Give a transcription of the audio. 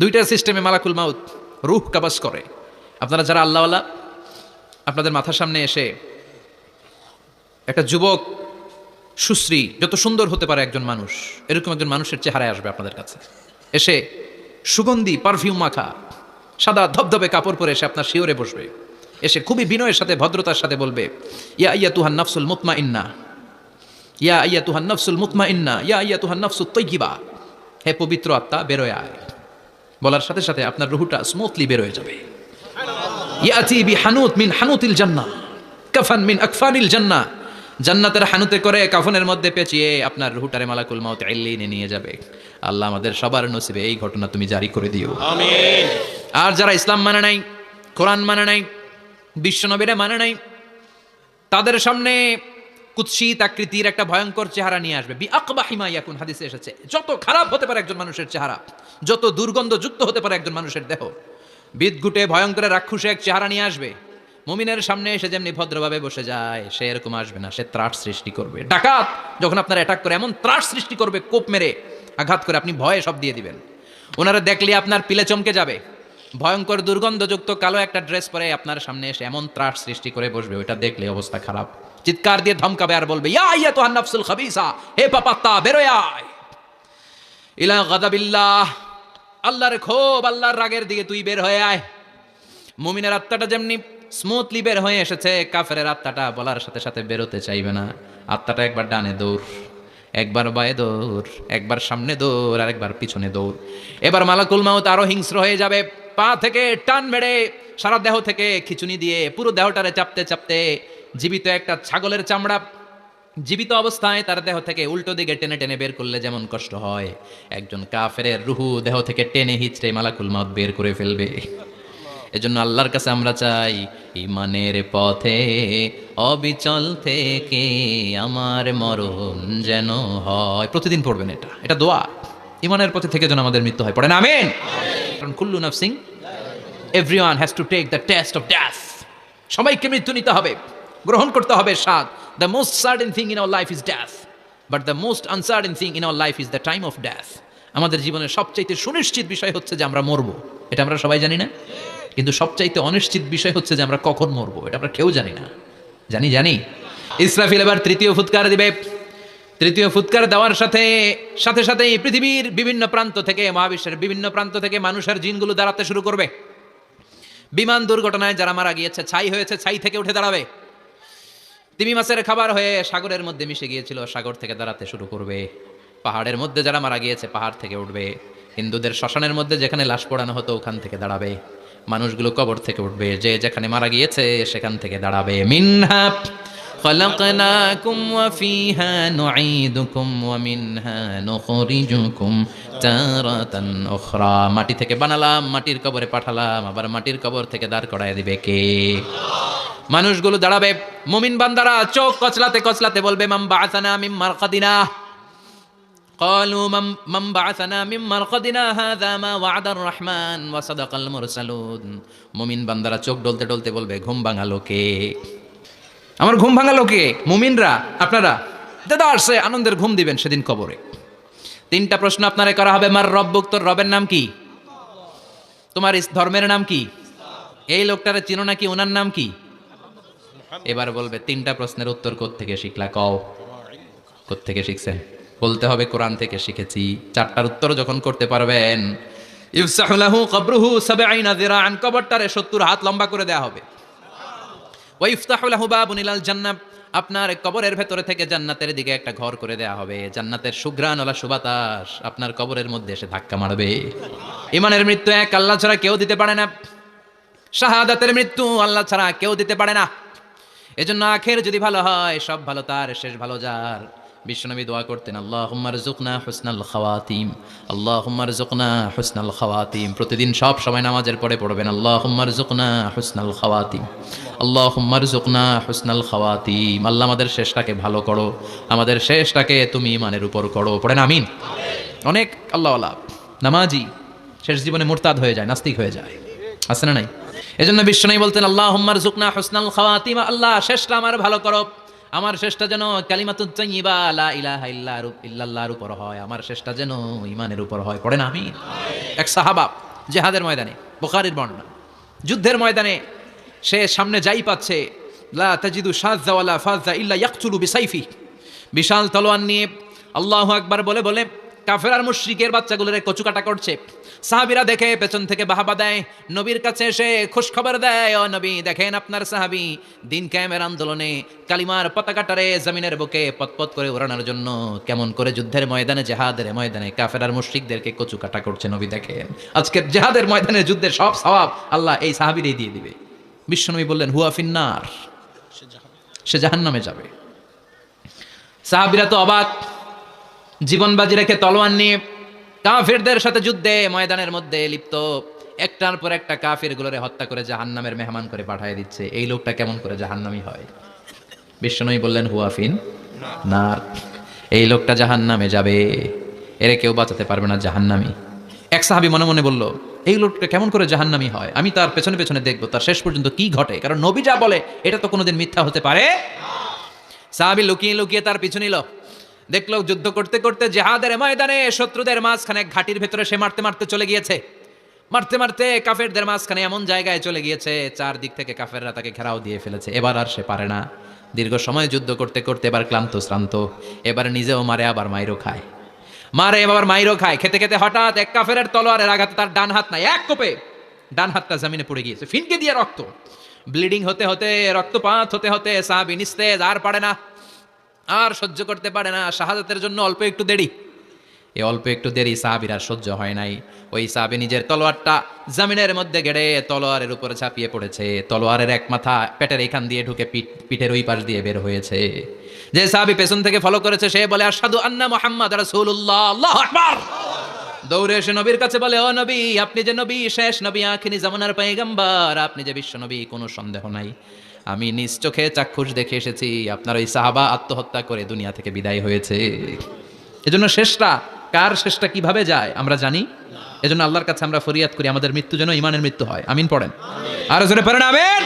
দুইটা সিস্টেমে মালাকুল মাউত, রুহ কাবাস করে। আপনারা যারা আল্লাহওয়ালা, আপনাদের মাথার সামনে এসে একটা যুবক, সুশ্রী, যত সুন্দর হতে পারে একজন মানুষ, এরকম একজন মানুষের চেহারায় আসবে আপনাদের কাছে। এসে সুগন্ধি, পারফিউম মাখা, সাদা ধবধবে কাপড় পরে এসে আপনার শিওরে বসবে। এসে খুবই বিনয়ের সাথে, ভদ্রতার সাথে বলবে, ইয়া ইয়া তুহান নাফসুল মুতমা ইন্না ইয়া ইয়া তুহান নাফসুল মুতমা ইন্না ইয়া ইয়া তুহান নাফসুল তৈগিবা হে পবিত্র আত্মা, বেরোয় আয়। বলার সাথে সাথে আপনার রুহুটা স্মুথলি বেরোয় যাবে। ইয়াতি বি হানুত মিন হানুতিল জান্নাহ কাফান মিন আকফানিল জান্নাতের হানুতে করে কাফনের মধ্যে পেঁচিয়ে আপনার রুহুটারে মালাকুল মাউত নিয়ে যাবে। আল্লাহ আমাদের সবার নসিবে এই ঘটনা তুমি জারি করে দিও। আর যারা ইসলাম মানে নাই কোরআন মানে নাই বিশ্বনবীরা মানে নাই তাদের সামনে কুৎসিত আকৃতির একটা ভয়ঙ্কর চেহারা নিয়ে আসবে। বি আকবাহিমা ইয়াকুন, হাদিসে এসেছে। যত খারাপ হতে পারে একজন মানুষের চেহারা, যত দুর্গন্ধযুক্ত হতে পারে একজন মানুষের দেহ, বিদঘুটে ভয়ঙ্কর রাক্ষসে এক চেহারা নিয়ে আসবে। মুমিনের সামনে এসে যেমনি ভদ্রভাবে বসে যায়, সে এরকম আসবে না, সে ত্রাস সৃষ্টি করবে। ডাকাত যখন আপনার অ্যাটাক করে, এমন ত্রাস সৃষ্টি করবে, কোপ মেরে আঘাত করে আপনি ভয়ে সব দিয়ে দিবেন। ওনারা দেখলে আপনার পিলে চমকে যাবে। ভয়ঙ্কর দুর্গন্ধযুক্ত কালো একটা ড্রেস পরে আপনার সামনে এসে এমন ত্রাস সৃষ্টি করে বসবে, ওইটা দেখলে অবস্থা খারাপ। চিৎকার দিয়ে ধমকাবে আর বলবে, ইয়া ইয়া তো নাফসুল খাবিসা, হে পাপাত্তা বেরোয় আয়। ইলা আল্লাহর ক্ষোভ, আল্লাহর রাগের দিকে তুই বের হয়ে আয়। মুমিনের আত্মাটা যেমনি স্মুথলি বের হয়ে এসেছে কাফের আত্মাটা বলার সাথে সাথে বেরোতে চাইবে না। আত্মাটা একবার ডানে দৌড়, একবার বায়ে দৌড়, একবার সামনে দৌড় আর একবার পিছনে দৌড়। এবার মালাকুল মাউত আরও হিংস্র হয়ে যাবে। পা থেকে টান মেরে সারা দেহ থেকে খিচুনি দিয়ে পুরো দেহটারে চাপতে চাপতে জীবিত একটা ছাগলের চামড়া জীবিত অবস্থায় তার দেহ থেকে উল্টো দিকে টেনে টেনে বের করলে যেমন কষ্ট হয়। একজন কাফের রুহু দেহ থেকে টেনে হিচড়ে মালাকুল মাউত বের করে ফেলবে। এজন্য আল্লাহর কাছে আমরা চাই, ইমানের পথে অবিচল থেকে আমার মরণ যেন হয়। প্রতিদিন পড়বেন এটা। এটা দোয়া। ইমানের পথে থেকে যেন আমাদের মৃত্যু হয়। পড়েন, আমেন। কারণ কুল্লু নাফসিং everyone has to take the test of death সবাইকে মৃত্যু নিতে হবে। গ্রহণ করতে হবে স্বাদ। The most certain thing in our life is death but the most uncertain thing in our life is the time of death আমাদের জীবনের সবচাইতে সুনিশ্চিত বিষয় হচ্ছে যে আমরা মরবো। এটা আমরা সবাই জানি না? কিন্তু সবচাইতে অনিশ্চিত বিষয় হচ্ছে যে আমরা কখন মরবো। এটা আমরা কেউ জানি না। জানি জানি। ইসরাফিল এবার তৃতীয় ফুৎকার দিবে। তৃতীয় ফুৎকার দেওয়ার সাথে সাথে সাথে পৃথিবীর বিভিন্ন প্রান্ত থেকে, মহাবিশ্বের বিভিন্ন প্রান্ত থেকে মানুষের জিনগুলো দাঁড়াতে শুরু করবে। বিমান দুর্ঘটনায় যারা মারা গিয়েছে, ছাই হয়েছে, ছাই থেকে উঠে দাঁড়াবে। তিমি মাছের খাবার হয়ে সাগরের মধ্যে মিশে গিয়েছিল, সাগর থেকে দাঁড়াতে শুরু করবে। পাহাড়ের মধ্যে যারা মারা গিয়েছে, পাহাড় থেকে উঠবে। হিন্দুদের শ্মশানের মধ্যে যেখানে লাশ পড়ানো হতো, ওখান থেকে দাঁড়াবে। মানুষগুলো কবর থেকে উঠবে, যে যেখানে মারা গিয়েছে, সেখান থেকে দাঁড়াবে। মিনহা خلقناكم وفيها نعيدكم ومنها نخرجكم تارة أخرى মাটি থেকে বানালাম মাটির কবরে পাঠালাম আবার মাটির কবর থেকে দাঁড় করায় দিবে কে মানুষগুলো দাঁড়াবে মুমিন বান্দারা চোখ কচলাতে কচলাতে বলবে মাম বাসানা মিম মারকাদিনা قالوا من من بعثنا من مرقدنا هذا ما وعد الرحمن وصدق المرسلون মুমিন বান্দারা চোখ ডলতে ডলতে বলবে ঘুম ভাঙালো কে আমার ঘুম ভাঙালো কে? মুমিনরা, আপনারা? দাদা আসছে, আনন্দের ঘুম দিবেন সেদিন কবরে। তিনটা প্রশ্ন আপনারে করা হবে, মার রব্বুক, তোর রবের নাম কি? তোমার ধর্মের নাম কি? এই লোকটারে চিনো নাকি ওনার নাম কি? এবার বলবে, তিনটা প্রশ্নের উত্তর থেকে শিখলা? কও। থেকে শিখছেন? বলতে হবে, কোরআন থেকে শিখেছি। চারটার উত্তর যখন করতে পারবেন ইফসাহুলাহু কবরুহু সাবঈনা যিরাআন, কবরটারে 70 হাত লম্বা করে দেয়া হবে। ওয়া ইফতাহুলাহু বাবুন ইলাল জান্নাহ। আপনার কবরের ভেতরে থেকে জান্নাতের দিকে একটা ঘর করে দেয়া হবে। জান্নাতের সুঘ্রাণওয়ালা সুবাতাস আপনার কবরের মধ্যে এসে ধাক্কা মারবে। ইমানের মৃত্যু এক, আল্লাহ ছাড়া কেউ দিতে পারে না। শাহাদাতের মৃত্যু আল্লাহ ছাড়া কেউ দিতে পারে না। এজন্য আখের যদি ভালো হয়, সব ভালো, তার শেষ ভালো যার। বিশ্বনবী দোয়া করতেন আল্লাহ হুম্মার জুকনা হুসনাল খাওয়াতিম আল্লাহ হুম্মার জুকনা হুসনাল খাওয়াতিম। প্রতিদিন সব সময় নামাজের পরে পড়বেন আল্লাহ হুম্মার জুকনা হুসনাল খাওয়াতিম আল্লাহ হুম্মার জুকনা হুসনাল খাওয়াতিম। আল্লাহ আমাদের শেষটাকে ভালো করো, আমাদের শেষটাকে তুমি ইমানের উপর করো। পড়েন, আমিন। অনেক আল্লাহ আল্লাহ নামাজি শেষ জীবনে মোরতাদ হয়ে যায়, নাস্তিক হয়ে যায়। আছে না নাই? এজন্য বিশ্বনবী বলতেন আল্লাহ হুম্মার জুকনা হুসনাল খাওয়াতিম। আল্লাহ, শেষটা আমার ভালো করো। আমার শেষটা যেন ইলাহা উপর হয়। আমার শেষটা যেন ইমানের উপর হয়। পড়েন আমি? এক সাহাবা জেহাদের ময়দানে, বোখারির বর্ণনা। যুদ্ধের ময়দানে সে সামনে যাই পাচ্ছে, লা ইল্লা বিসাইফি। বিশাল তলোয়ার নিয়ে আল্লাহ আকবার বলে বলে কাফের আর মুশরিকের বাচ্চাগুলোর কচুকাটা করছে। সাহাবীরা দেখে পেছন থেকে বাহাবা দেয়, নবীর কাছে এসে খুশ খবর দেয়, ও নবী, দেখেন আপনার সাহাবী দিন কায়েমের আন্দোলনে কালিমার পতাকাটারে জমিনের বুকে পতপত করে ওড়ানোর জন্য কেমন করে যুদ্ধের ময়দানে, জেহাদের ময়দানে কাফের আর মুশরিকদেরকে কচুকাটা করছে, নবী দেখেন। আজকের জেহাদের ময়দানে যুদ্ধের সব সওয়াব আল্লাহ এই সাহাবীরই দিয়ে দিবে। বিশ্বনবী বললেন, হুয়া ফিন্নার। সে জাহান্নামে যাবে। সাহাবিরা তো অবাক জীবন বাজি রেখে তলোয়ার নিয়ে কাফিরদের সাথে যুদ্ধে ময়দানের মধ্যে লিপ্ত। একটার পর একটা কাফির গুলোরে হত্যা করে জাহান্নামের মেহমান করে পাঠিয়ে দিচ্ছে। এই লোকটা কেমন করে জাহান্নামি হয়? বিশ্বনবী বললেন হুয়াফিন না এই লোকটা জাহান্নামে যাবে। এরে কেউ বাঁচাতে পারবে না জাহান্নামি। এক সাহাবি মনে মনে বলল, এই লোকটা কেমন করে জাহান্নামি হয়? আমি তার পেছনে পেছনে দেখব, তার শেষ পর্যন্ত কি ঘটে? কারণ নবী যা বলে, এটা তো কোনোদিন মিথ্যা হতে পারে সাহাবি লুকিয়ে লুকিয়ে তার পিছু নিল। দেখল যুদ্ধ করতে করতে জেহাদের ময়দানে শত্রুদের মাঝখানে ঘাটির ভেতরে সে মারতে মারতে চলে গিয়েছে। মারতে মারতে কাফেরদের মাঝখানে এমন জায়গায় চলে গিয়েছে, চারদিক থেকে কাফেররা তাকে ঘেরাও দিয়ে ফেলেছে। এবার আর সে পারে না। দীর্ঘ সময় যুদ্ধ করতে করতে এবার ক্লান্ত, শ্রান্ত, এবার নিজেও মারে, আবার মাইরও খায়। মারে এবার মাইরও খায়। খেতে খেতে হঠাৎ এক কাফেরের তলোয়ারের আঘাতে তার ডান হাত নাই, এক কোপে ডান হাতটা জমিনে পড়ে গিয়েছে। ফিনকে দিয়ে রক্ত। ব্লিডিং হতে হতে, রক্তপাত হতে হতে সাহাবি নিস্তেজ, আর পারে না। আর সহ্য করতে পারে না। শাহাদাতের জন্য অল্প একটু দেরি। এই অল্প একটু দেরি সাহাবির আর সহ্য হয় নাই। ওই সাহাবি নিজের তলোয়ারটা জামিনের মধ্যে গেড়ে তলোয়ারের উপরে ঝাঁপিয়ে পড়েছে। তলোয়ারের এক মাথা পেটের এখান দিয়ে ঢুকে পিঠ, পিঠের ওই পাশ দিয়ে বের হয়েছে। যে সাহাবি পেছন থেকে ফলো করেছে, সে বলে আসাদু আন্না মোহাম্মদ দৌড়ে এসে নবীর কাছে বলে, ও নবী, আপনি যে নবী, শেষ নবী আখিনি জামানার পাইগাম্বার আপনি যে বিশ্ব নবী, কোনো সন্দেহ নাই। আমি নিজ চোখে চাক্ষুষ দেখে এসেছি, আপনার ওই সাহাবা আত্মহত্যা করে দুনিয়া থেকে বিদায় হয়েছে। এজন্য শেষটা, কার শেষটা কীভাবে যায়, আমরা জানি? এজন্য আল্লাহর কাছে আমরা ফরিয়াদ করি, আমাদের মৃত্যু যেন ইমানের মৃত্যু হয়। আমিন পড়েন। আর জোরে পড়েন, আমেন।